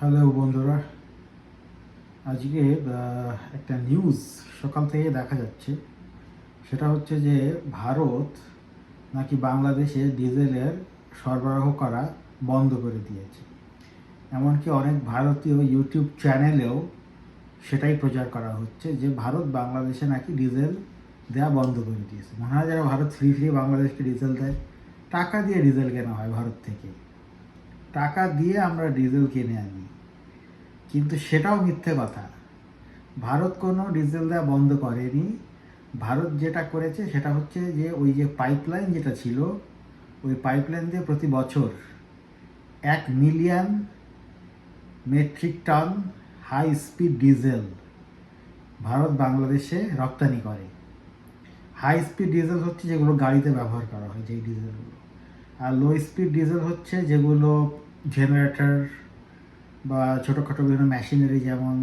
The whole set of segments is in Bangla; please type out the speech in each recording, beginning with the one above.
হ্যালো বন্ধুরা। আজকে একটা নিউজ সকাল থেকে দেখা যাচ্ছে। সেটা হচ্ছে যে, ভারত নাকি বাংলাদেশে ডিজেলের সরবরাহ করা বন্ধ করে দিয়েছে। এমনকি অনেক ভারতীয় ইউটিউব চ্যানেলেও সেটাই প্রচার করা হচ্ছে যে, ভারত বাংলাদেশে নাকি ডিজেল দেওয়া বন্ধ করে দিয়েছে। মনে হয় যারা ভারত ফ্রি ফ্রি বাংলাদেশকে ডিজেল দেয়। টাকা দিয়ে ডিজেল কেনা হয় ভারত থেকে। টাকা দিয়ে আমরা ডিজেল কিনে আনি। কিন্তু সেটাও মিথ্যে কথা। ভারত কোনো ডিজেল দেওয়া বন্ধ করেনি। ভারত যেটা করেছে সেটা হচ্ছে যে, ওই যে পাইপলাইন যেটা ছিল, ওই পাইপলাইন দিয়ে প্রতি বছর এক million metric ton high speed diesel Bharat বাংলাদেশে রপ্তানি করে। হাই স্পিড ডিজেল হচ্ছে যেগুলো গাড়িতে ব্যবহার করা হয়, যেই ডিজেলগুলো। আর লো স্পিড ডিজেল হচ্ছে যেগুলো জেনারেটর বা ছোটোখাটো বিভিন্ন মেশিনারি যেমন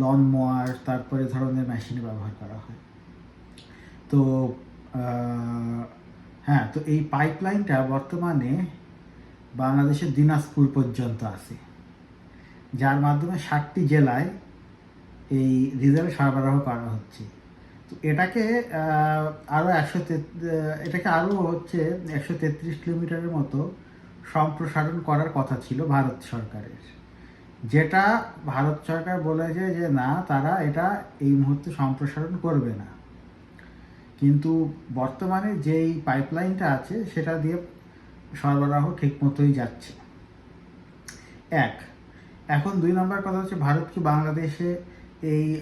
লন মোয়ার তারপরে ধরনের মেশিনে ব্যবহার করা হয়। তো হ্যাঁ তো এই পাইপলাইনটা বর্তমানে বাংলাদেশের দিনাজপুর পর্যন্ত আছে। যার মাধ্যমে ষাটটি জেলায় এই ডিজেল সরবরাহ করা হচ্ছে। তো এটাকে আরও আরও একশো এটাকে আরও হচ্ছে একশো তেত্রিশ কিলোমিটারের মতো সম্প্রসারণ করার কথা ছিল ভারত সরকারের। যেটা ভারত সরকার বলেছে যে, না, তারা এটা এই মুহূর্তে সম্প্রসারণ করবে না। কিন্তু বর্তমানে যেই পাইপলাইনটা আছে, সেটা দিয়ে সরবরাহ ঠিক মতোই যাচ্ছে। এক, এখন দুই নম্বর কথা হচ্ছে, ভারত কি বাংলাদেশে এই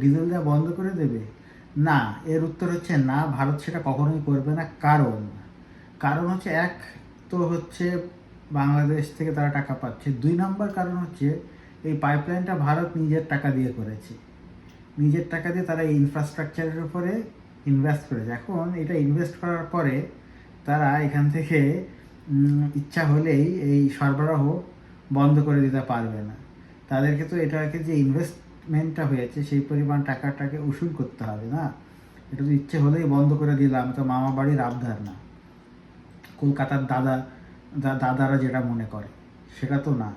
ডিজেল দেওয়া বন্ধ করে দেবে? না, এর উত্তর হচ্ছে না, ভারত সেটা কখনোই করবে না। কারণ কারণ হচ্ছে, এক তো হচ্ছে বাংলাদেশ থেকে তারা টাকা পাচ্ছে। দুই নম্বর কারণ হচ্ছে এই পাইপলাইনটা ভারত নিজের টাকা দিয়ে করেছে। নিজের টাকা দিয়ে তারা এই ইনফ্রাস্ট্রাকচারের উপরে ইনভেস্ট করেছে। এখন এটা ইনভেস্ট করার পরে তারা এখান থেকে ইচ্ছা হলেই এই সরবরাহ বন্ধ করে দিতে পারবে না। তাদেরকে তো এটাকে যে ইনভেস্টমেন্টটা হয়েছে, সেই পরিমাণ টাকাটাকে উসুল করতে হবে না। এটা তো ইচ্ছে হলেই বন্ধ করে দিলাম, তো মামা বাড়ির আবদার না। কলকাতার দাদা দাদারা যেটা মনে করে, সেটা তো না।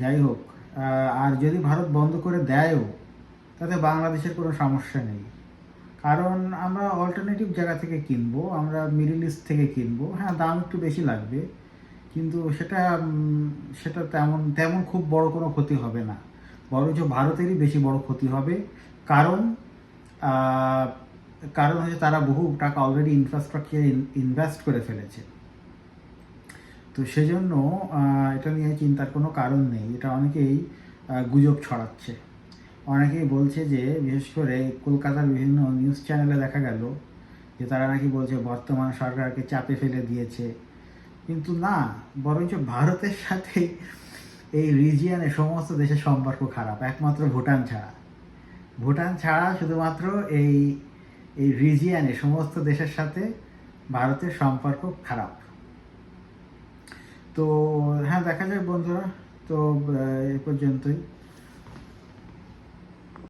যাই হোক আর যদি ভারত বন্ধ করে দেয়ও, তাতে বাংলাদেশের কোনো সমস্যা নেই। কারণ আমরা অল্টারনেটিভ জায়গা থেকে কিনবো, আমরা মিডিল ইস্ট থেকে কিনবো হ্যাঁ দাম একটু বেশি লাগবে, কিন্তু সেটা সেটা তেমন তেমন খুব বড় কোনো ক্ষতি হবে না। বরঞ্চ ভারতেরই বেশি বড় ক্ষতি হবে, কারণ কারণ হচ্ছে তারা বহু টাকা অলরেডি ইনফ্রাস্ট্রাকচার ইনভেস্ট করে ফেলেছে। তো সেজন্য এটা নিয়ে চিন্তার কোনো কারণ নেই। এটা অনেকেই গুজব ছড়াচ্ছে। অনেকেই বলছে যে, বিশেষ করে কলকাতার বিভিন্ন নিউজ চ্যানেলে দেখা গেল যে তারা নাকি বলছে বর্তমান সরকারকে চাপে ফেলে দিয়েছে। কিন্তু না, বরঞ্চ ভারতের সাথে এই রিজিয়ানে সমস্ত দেশের সম্পর্ক খারাপ। একমাত্র ভুটান ছাড়া। ভুটান ছাড়া শুধুমাত্র এই এই রিজিয়ানে সমস্ত দেশের সাথে ভারতের সম্পর্ক খারাপ। তো হ্যাঁ দেখা যায় বন্ধুরা। তো এ পর্যন্তই।